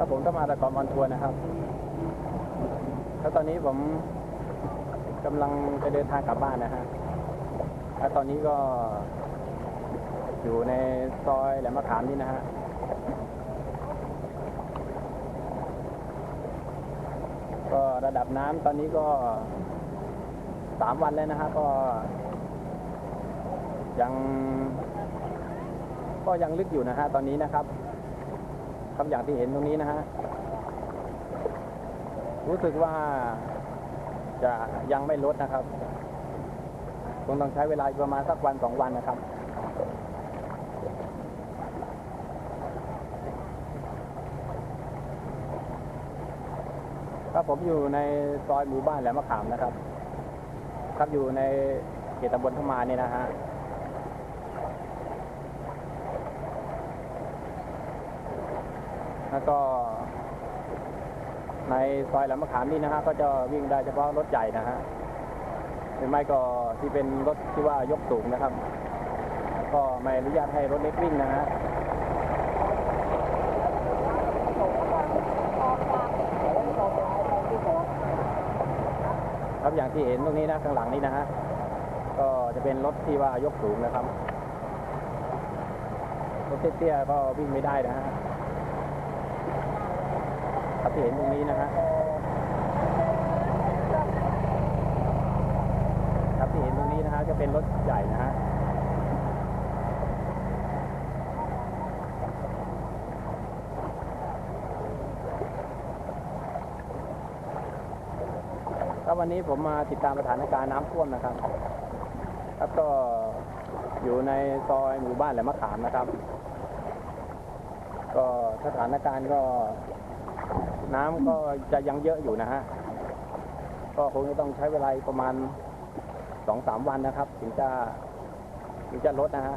ครับผมต้องมาตะกอนบอลทัวร์นะครับ แล้วตอนนี้ผมกำลังจะเดินทางกลับบ้านนะฮะ แล้วตอนนี้ก็อยู่ในซอยแหลมมะขามนี่นะฮะก็ระดับน้ำตอนนี้ก็สามวันแล้วนะฮะก็ ยัง ก็ยังลึกอยู่นะฮะตอนนี้นะครับ ครับอย่างที่เห็นตรงนี้นะฮะรู้สึกว่าจะยังไม่ลดนะครับคงต้องใช้เวลาอีกประมาณสักวันสองวันนะครับครับผมอยู่ในซอยหมู่บ้านแหลมมะขามนะครับ ครับอยู่ในเขตตำบลพมาเนี่ยนะฮะ แล้วก็ ในซอยแหลมมะขามนี่นะฮะก็จะวิ่งได้เฉพาะรถใหญ่นะฮะหรือไม่ก็ที่เป็นรถที่ว่ายกสูงนะครับ ก็ไม่อนุญาตให้รถเล็กวิ่งนะฮะครับอย่างที่เห็นตรงนี้นะข้างหลังนี้นะฮะก็จะเป็นรถที่ว่ายกสูงนะครับรถเตี้ยๆก็วิ่งไม่ได้นะฮะ เห็นตรงนี้นะฮะครับที่เห็นตรงนี้นะฮะจะเป็นรถใหญ่นะฮะครับวันนี้ผมมาติดตามสถานการณ์น้ำท่วมนะครับแล้วก็อยู่ในซอยหมู่บ้านแหลมมะขามนะครับ ก็สถานการณ์ก็ น้ำก็จะยังเยอะอยู่นะฮะ ก็คงจะต้องใช้เวลาประมาณสองสามวันนะครับ ถึงจะถึงจะลดนะฮะ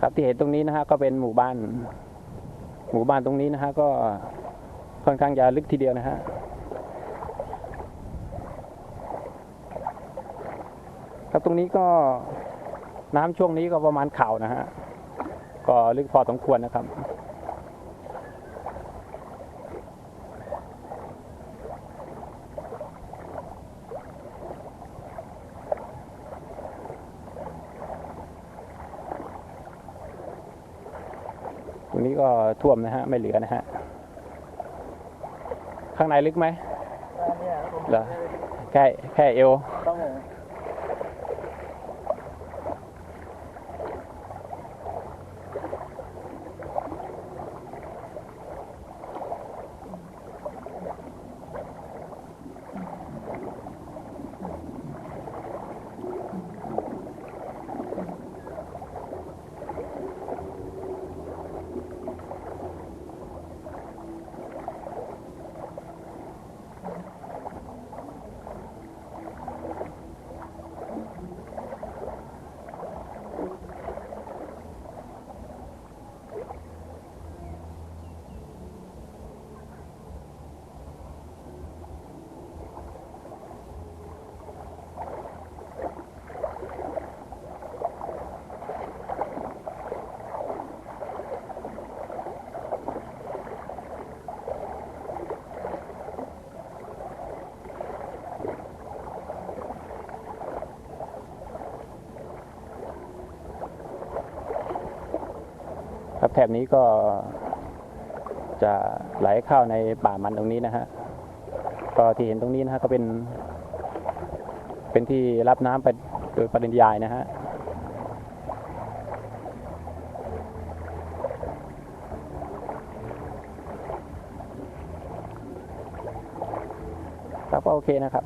ครับที่เห็นตรงนี้นะฮะก็เป็นหมู่บ้าน หมู่บ้านตรงนี้นะฮะก็ค่อนข้างจะลึกทีเดียวนะฮะ ครับตรงนี้ก็น้ำช่วงนี้ก็ประมาณเข่านะฮะก็ลึกพอสมควรนะครับ ตรงนี้ก็ท่วมนะฮะ ไม่เหลือนะฮะ ข้างในลึกไหมเหรอแค่แค่เอว ครับแถบนี้ก็จะไหลเข้าในป่ามันตรงนี้นะฮะก็ที่เห็นตรงนี้นะฮะก็เป็น เป็นที่รับน้ำไปโดยปริยายนะฮะครับก็โอเคนะครับ